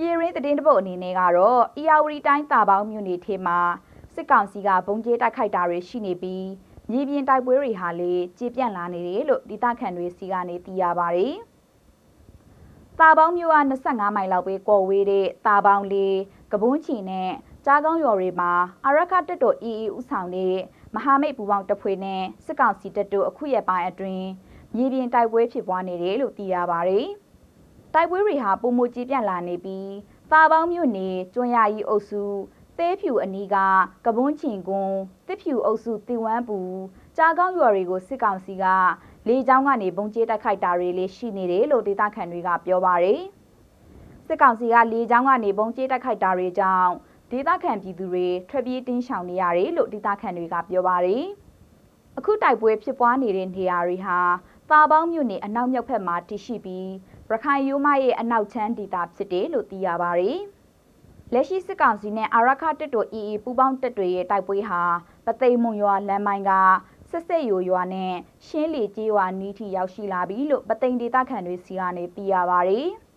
ပြည်ရင်းသတင်းတပုတ်အနေနဲ့ကတော့အီယာဝတီတိုင်းတာပေါင်းမြို့နယ်ထဲမှာစစ်ကောင်စီကဘုံကျဲတိုက်ခိုက်တာတွေရှိနေပြီးမြေပြင်တိုက်ပွဲတွေဟာလည်းကြေပြန့်လာနေတယ်လို့ဒေသခံတွေစီကနေသိရပါတယ်။တာပေါင်းမြို့က25မိုင်လောက်ပဲကော်ဝေးတဲ့တာပေါင်းလေးကပွန်းချီနဲ့ကြားကောင်းရွာတွေမှာအရခတက်တော် EE ဥဆောင်တဲ့မဟာမိတ်ပူပေါင်းတပ်ဖွဲ့နဲ့စစ်ကောင်စီတပ်တို့အခုရက်ပိုင်းအတွင်းမြေပြင်တိုက်ပွဲဖြစ်ပွားနေတယ်လို့သိရပါတယ်။ တိုက်ပွဲတွေဟာပုံမကြီးပြန့်လာနေပြီးသာပေါင်းမြို့နယ်ကျွန်းရည်အုပ်စုသဲဖြူအနီးကကပွန်းချင်ကွန်းတစ်ဖြူအုပ်စုတီဝမ်းပူကြားကောင်းရွာတွေကိုစစ်ကောင်စီကလေကြောင်းကနေပုံကျဲတိုက်ခိုက်တာတွေလည်းရှိနေတယ်လို့ဒေသခံတွေကပြောပါတယ်။စစ်ကောင်စီကလေကြောင်းကနေပုံကျဲတိုက်ခိုက်တာတွေကြောင့်ဒေသခံပြည်သူတွေထွက်ပြေးတင်းရှောင်နေရတယ်လို့ဒေသခံတွေကပြောပါတယ်။ အခုတိုက်ပွဲဖြစ်ပွားနေတဲ့နေရာတွေဟာသာပေါင်းမြို့နယ်အနောက်မြောက်ဘက်မှာတည်ရှိပြီးရခိုင်ရိုးမရဲ့အနောက်ချမ်းဒေသဖြစ်တယ်လို့သိရပါတယ်။လက်ရှိစစ်ကောင်စီနဲ့အာရခတက်တော် EE ပူးပေါင်းတပ်တွေရဲ့တိုက်ပွဲဟာပသိမ်မွန်ရွာလမ်းမိုင်းကဆက်ဆက်ယိုရွာနဲ့ရှင်းလီကျေးရွာနီးထိရောက်ရှိလာပြီလို့ပသိမ်ဒေသခံတွေစီကနေသိရပါတယ်။